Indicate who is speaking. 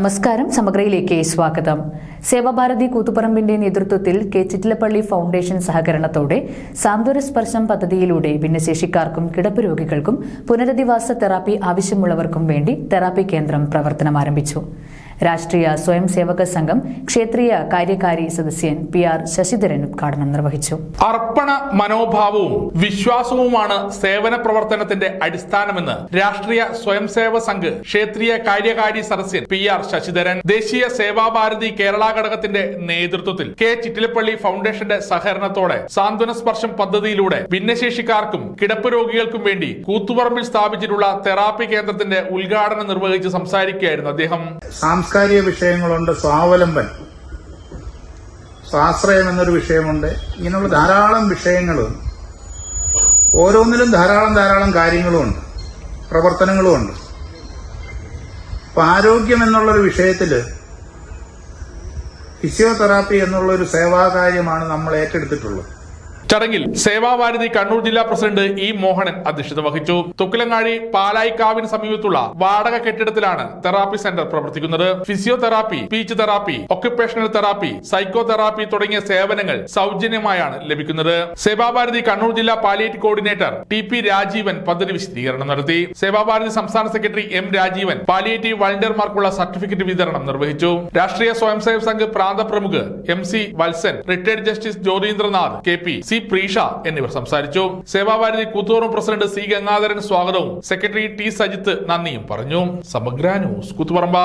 Speaker 1: നമസ്കാരം സമഗ്രയിലേക്ക് സ്വാഗതം. സേവാഭാരതി കൂത്തുപറമ്പിന്റെ നേതൃത്വത്തിൽ കെ ചിറ്റിലപ്പള്ളി ഫൗണ്ടേഷൻ സഹകരണത്തോടെ സാന്ത്വന സ്പർശം പദ്ധതിയിലൂടെ ഭിന്നശേഷിക്കാർക്കും കിടപ്പ് രോഗികൾക്കും പുനരധിവാസ തെറാപ്പി ആവശ്യമുള്ളവർക്കും വേണ്ടി തെറാപ്പി കേന്ദ്രം പ്രവർത്തനം ആരംഭിച്ചു രാഷ്ട്രീയ സ്വയം സേവക സംഘം ക്ഷേത്രീയ കാര്യകാരി സദസ്യൻ പി ആർ ശശിധരൻ ഉദ്ഘാടനം നിർവഹിച്ചു.
Speaker 2: അർപ്പണ മനോഭാവവും വിശ്വാസവുമാണ് സേവന പ്രവർത്തനത്തിന്റെ അടിസ്ഥാനമെന്ന് രാഷ്ട്രീയ സ്വയം സേവ സംഘ് ക്ഷേത്രീയ കാര്യകാരി സദസ്യൻ പി ആർ ശശിധരൻ ദേശീയ സേവാഭാരതി കേരള ഘടകത്തിന്റെ നേതൃത്വത്തിൽ കെ ചിറ്റിലപ്പള്ളി ഫൗണ്ടേഷന്റെ സഹകരണത്തോടെ സാന്ത്വന സ്പർശം പദ്ധതിയിലൂടെ ഭിന്നശേഷിക്കാർക്കും കിടപ്പ് രോഗികൾക്കും വേണ്ടി കൂത്തുപറമ്പിൽ സ്ഥാപിച്ചിട്ടുള്ള തെറാപ്പി കേന്ദ്രത്തിന്റെ ഉദ്ഘാടനം നിർവഹിച്ച് സംസാരിക്കുകയായിരുന്നു അദ്ദേഹം.
Speaker 3: സാംസ്കാരിക വിഷയങ്ങളുണ്ട് സ്വാവലംബൻ. സ്വാശ്രയം എന്നൊരു വിഷയമുണ്ട്. ഇങ്ങനെയുള്ള ധാരാളം വിഷയങ്ങളും ഓരോന്നിലും ധാരാളം ധാരാളം കാര്യങ്ങളുമുണ്ട് പ്രവർത്തനങ്ങളുമുണ്ട്. അപ്പൊ ആരോഗ്യം എന്നുള്ളൊരു വിഷയത്തിൽ ഫിസിയോതെറാപ്പി എന്നുള്ളൊരു സേവാകാര്യമാണ് നമ്മൾ ഏറ്റെടുത്തിട്ടുള്ളത്.
Speaker 2: ചടങ്ങിൽ സേവാഭാരതി കണ്ണൂർ ജില്ലാ പ്രസിഡന്റ് ഇ മോഹനൻ അധ്യക്ഷത വഹിച്ചു. തുക്കിലങ്ങാഴി പാലായിക്കാവിന് സമീപത്തുള്ള വാടക കെട്ടിടത്തിലാണ് തെറാപ്പി സെന്റർ പ്രവർത്തിക്കുന്നത്. Physiotherapy speech therapy occupational therapy psycho therapy തുടങ്ങിയ സേവനങ്ങൾ സൗജന്യമായാണ് ലഭിക്കുന്നത്. സേവാഭാരതി കണ്ണൂർ ജില്ലാ palliative coordinator T P Rajeevan പദ്ധതി വിശദീകരണം നടത്തി. സേവാഭാരതി സംസ്ഥാന സെക്രട്ടറി എം രാജീവൻ പാലിയേറ്റീവ് വളണ്ടിയർമാർക്കുള്ള സർട്ടിഫിക്കറ്റ് വിതരണം നിർവഹിച്ചു. രാഷ്ട്രീയ സ്വയംസേവക സംഘ് പ്രാന്ത പ്രമുഖ് M C Valsan retired justice Jyothindranath K P C Preesha എന്നിവർ സംസാരിച്ചു. സേവാഭാരതി കൂത്തുപറമ്പ് പ്രസിഡന്റ് സി ഗംഗാധരൻ സ്വാഗതവും സെക്രട്ടറി ടി സജിത്ത് നന്ദിയും പറഞ്ഞു. സമഗ്ര ന്യൂസ് കൂത്തുപറമ്പ.